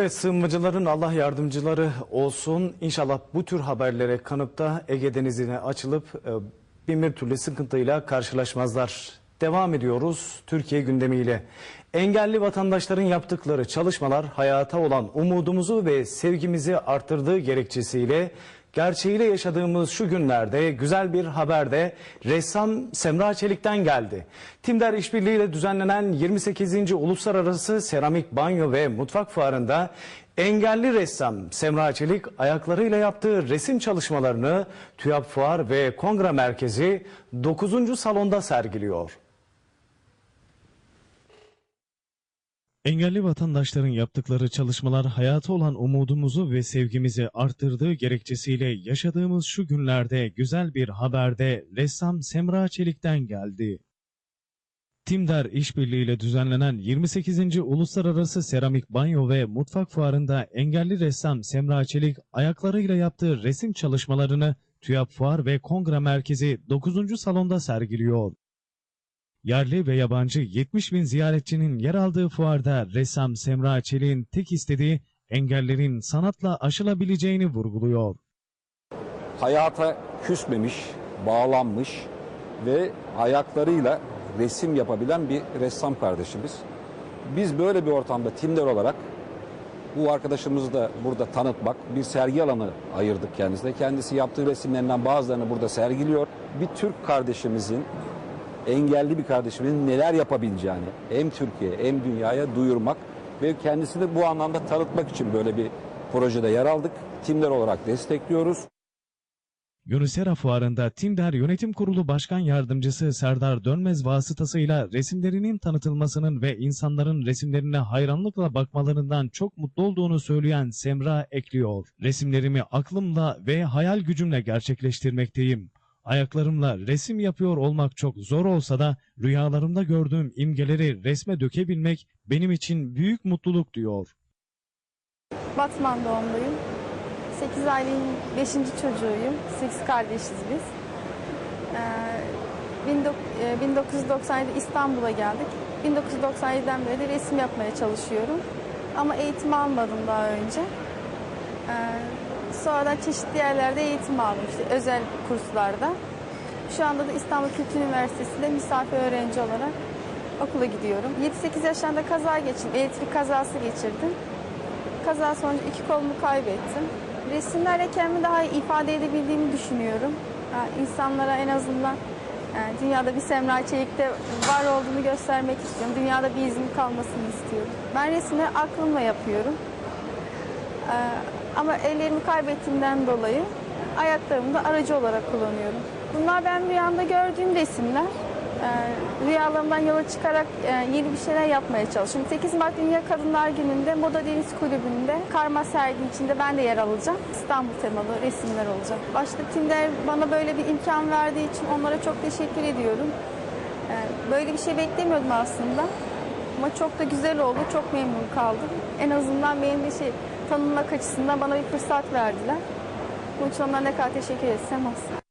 Evet sığınmacıların Allah yardımcıları olsun. İnşallah bu tür haberlere kanıp da Ege Denizi'ne açılıp e, bir türlü sıkıntıyla karşılaşmazlar. Devam ediyoruz Türkiye gündemiyle. Engelli vatandaşların yaptıkları çalışmalar hayata olan umudumuzu ve sevgimizi arttırdığı gerekçesiyle gerçeğiyle yaşadığımız şu günlerde güzel bir haber de ressam Semra Çelik'ten geldi. Timder İşbirliği düzenlenen 28. Uluslararası Seramik Banyo ve Mutfak Fuarı'nda engelli ressam Semra Çelik ayaklarıyla yaptığı resim çalışmalarını TÜYAP Fuar ve Kongre Merkezi 9. salonda sergiliyor. Engelli vatandaşların yaptıkları çalışmalar hayata olan umudumuzu ve sevgimizi arttırdığı gerekçesiyle yaşadığımız şu günlerde güzel bir haberde ressam Semra Çelik'ten geldi. Timder İşbirliği ile düzenlenen 28. Uluslararası Seramik Banyo ve Mutfak Fuarı'nda engelli ressam Semra Çelik ayaklarıyla yaptığı resim çalışmalarını TÜYAP Fuar ve Kongre Merkezi 9. salonda sergiliyor. Yerli ve yabancı 70 bin ziyaretçinin yer aldığı fuarda ressam Semra Çelik'in tek istediği engellerin sanatla aşılabileceğini vurguluyor. hayata küsmemiş, bağlanmış ve ayaklarıyla resim yapabilen bir ressam kardeşimiz. Biz böyle bir ortamda Tinder olarak bu arkadaşımızı da burada tanıtmak, bir sergi alanı ayırdık kendisine. Kendisi yaptığı resimlerinden bazılarını burada sergiliyor. Bir Türk kardeşimizin, engelli bir kardeşimizin neler yapabileceğini hem Türkiye hem dünyaya duyurmak ve kendisini bu anlamda tanıtmak için böyle bir projede yer aldık. Tinder olarak destekliyoruz. Unisera Fuarı'nda Timder Yönetim Kurulu Başkan Yardımcısı Serdar Dönmez vasıtasıyla resimlerinin tanıtılmasının ve insanların resimlerine hayranlıkla bakmalarından çok mutlu olduğunu söyleyen Semra ekliyor. Resimlerimi aklımla ve hayal gücümle gerçekleştirmekteyim. Ayaklarımla resim yapıyor olmak çok zor olsa da rüyalarımda gördüğüm imgeleri resme dökebilmek benim için büyük mutluluk diyor. Batman doğumluyum. 8 ailenin 5. çocuğuyum. 8 kardeşiz biz. Ee, 19- e, 1997 İstanbul'a geldik. 1997'den beri de resim yapmaya çalışıyorum. Ama eğitim almadım daha önce. Sonradan çeşitli yerlerde eğitim aldım. işte özel kurslarda. Şu anda da İstanbul Kültür Üniversitesi'nde misafir öğrenci olarak okula gidiyorum. 7-8 yaşlarında kaza geçirdim. Elektrik kazası geçirdim. Kaza sonucu iki kolumu kaybettim. Resimlerle kendimi daha iyi ifade edebildiğimi düşünüyorum. Yani insanlara en azından yani dünyada bir Semra Çelik'te var olduğunu göstermek istiyorum. Dünyada bir izim kalmasını istiyorum. Ben resimleri aklımla yapıyorum. Ee, ama ellerimi kaybettiğimden dolayı ayaklarımı da aracı olarak kullanıyorum. Bunlar ben rüyamda gördüğüm resimler. Ee, rüyalarımdan yola çıkarak e, yeni bir şeyler yapmaya çalışıyorum. 8 Mart Dünya Kadınlar Günü'nde Moda Deniz Kulübü'nde karma sergi içinde ben de yer alacağım. İstanbul temalı resimler olacak. Başta Tinder bana böyle bir imkan verdiği için onlara çok teşekkür ediyorum. Ee, böyle bir şey beklemiyordum aslında. Ama çok da güzel oldu. Çok memnun kaldım. En azından benim bir şey tanınmak açısından bana bir fırsat verdiler. Bunun için onlara ne kadar teşekkür etsem az.